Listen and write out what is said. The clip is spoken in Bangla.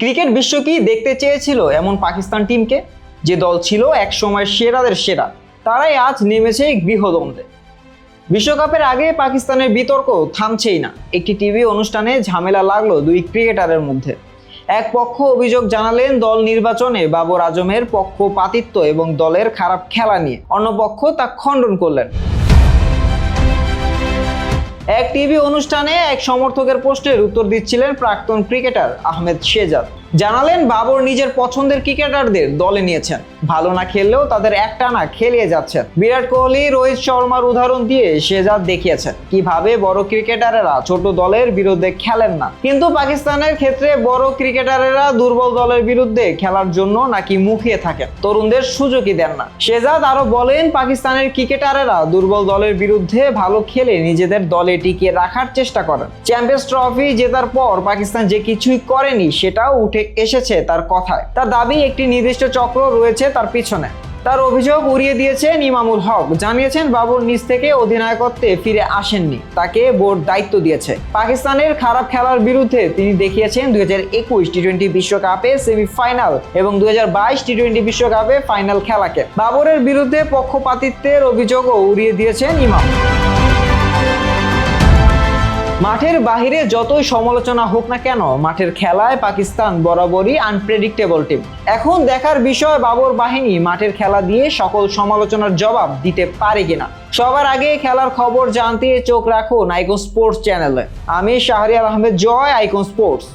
ক্রিকেট বিশ্ব কি দেখতে চেয়েছিল এমন পাকিস্তান টিমকে? যে দল ছিল একসময় সেরাদের সেরা, তারাই আজ নেমেছে গৃহদ্বন্দ্বে বিশ্বকাপের আগে পাকিস্তানের বিতর্ক থামছেই না। একটি টিভি অনুষ্ঠানে ঝামেলা লাগল দুই ক্রিকেটারের মধ্যে। এক পক্ষ অভিযোগ জানালেন দল নির্বাচনে বাবর আজমের পক্ষপাতিত্ব এবং দলের খারাপ খেলা নিয়ে। অন্য পক্ষ তা খণ্ডন করলেন। এক টিভি অনুষ্ঠানে এক সমর্থকের পোস্টের উত্তর দিচ্ছিলেন প্রাক্তন ক্রিকেটার আহমেদ শেজাদ। জানালেন বাবর নিজের পছন্দের ক্রিকেটারদের দলে নিয়েছেন। ভালো না খেললেও তাদের একটানা খেলিয়ে যাচ্ছেন। বিরাট কোহলি, রোহিত শর্মার উদাহরণ দিয়ে শেজাদ দেখিয়েছেন। কীভাবে বড় ক্রিকেটারেরা ছোট দলের বিরুদ্ধে খেলেন না। কিন্তু পাকিস্তানের ক্ষেত্রে বড় ক্রিকেটারেরা দুর্বল দলের বিরুদ্ধে খেলার জন্য নাকি মুখিয়ে থাকেন। তরুণদের সুযোগই দেন না। শেজাদ আরও বলেন, পাকিস্তানের ক্রিকেটারেরা দুর্বল দলের বিরুদ্ধে ভালো খেলে নিজেদের দলে টিকিয়ে রাখার চেষ্টা করেন। চ্যাম্পিয়ন্স ট্রফি জেতার পর পাকিস্তান যে কিছুই করেনি, সেটাও উঠে এসেছে তার কথায়। তার দাবি, একটি নির্দিষ্ট চক্র রয়েছে তার পিছনে। তার অভিযোগ উড়িয়ে দিয়েছেন ইমামুল হক। জানিয়েছেন বাবর নিজ থেকে অধিনায়কত্বে ফিরে আসেননি। তাকে বোর্ড দায়িত্ব দিয়েছে। পাকিস্তানের খারাপ খেলার বিরুদ্ধে তিনি দেখিয়েছেন দুই হাজার একুশ টি টোয়েন্টি বিশ্বকাপে সেমিফাইনাল এবং দুই হাজার বাইশ টি টোয়েন্টি বিশ্বকাপে ফাইনাল খেলাকে। বাবরের বিরুদ্ধে পক্ষপাতিত্বের অভিযোগও উড়িয়ে দিয়েছেন ইমাম মাঠের বাহিরে যতই সমালোচনা হোক না কেন, মাঠের খেলায় পাকিস্তান বরাবরই আনপ্রেডিক্টেবল টিম এখন দেখার বিষয় বাবর বাহিনী, মাঠের খেলা দিয়ে সকল সমালোচনার জবাব দিতে পারে কিনা? সবার আগে খেলার খবর জানতে চোখ রাখুন আইকন স্পোর্টস চ্যানেলে। আমি শাহরিয়াল আহমেদ, জয় আইকন স্পোর্টস।